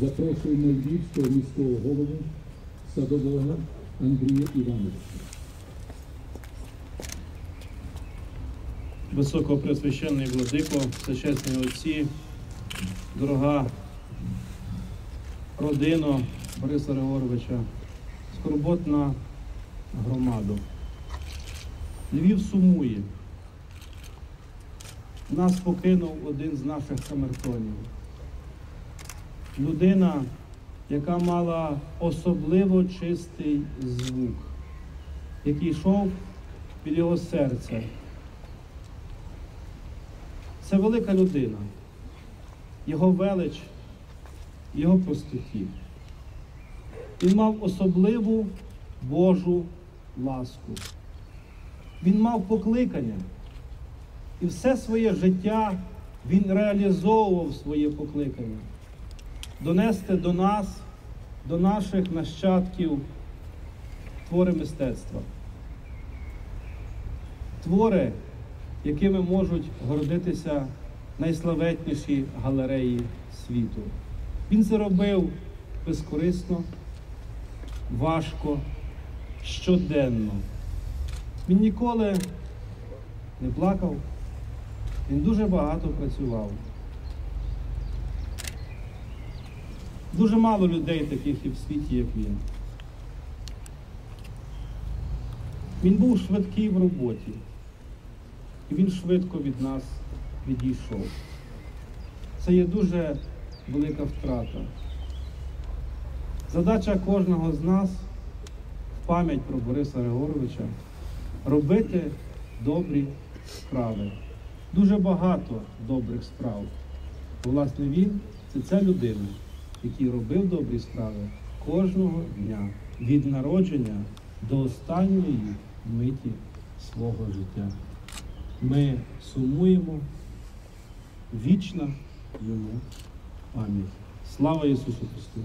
Запрошуємо Львівського міського голову садового Андрія Івановича. Високопресвященний владико, всечесні отці, дорога родина Бориса Григоровича, скорботна громада. Львів сумує. Нас покинув один з наших камертонів. Людина, яка мала особливо чистий звук, який йшов від його серця. Це велика людина, його велич, його простоті. Він мав особливу Божу ласку. Він мав покликання. І все своє життя він реалізовував своє покликання. Донести до нас, до наших нащадків твори мистецтва. Твори, якими можуть гордитися найславетніші галереї світу. Він це робив безкорисно, важко, щоденно. Він ніколи не плакав, він дуже багато працював. Дуже мало людей таких і в світі, як він. Він був швидкий в роботі. І він швидко від нас відійшов. Це є дуже велика втрата. Задача кожного з нас в пам'ять про Бориса Григоровича робити добрі справи. Дуже багато добрих справ. Власне, він це ця людина, який робив добрі справи кожного дня від народження до останньої миті свого життя. Ми сумуємо вічна йому пам'ять. Слава Ісусу Христу!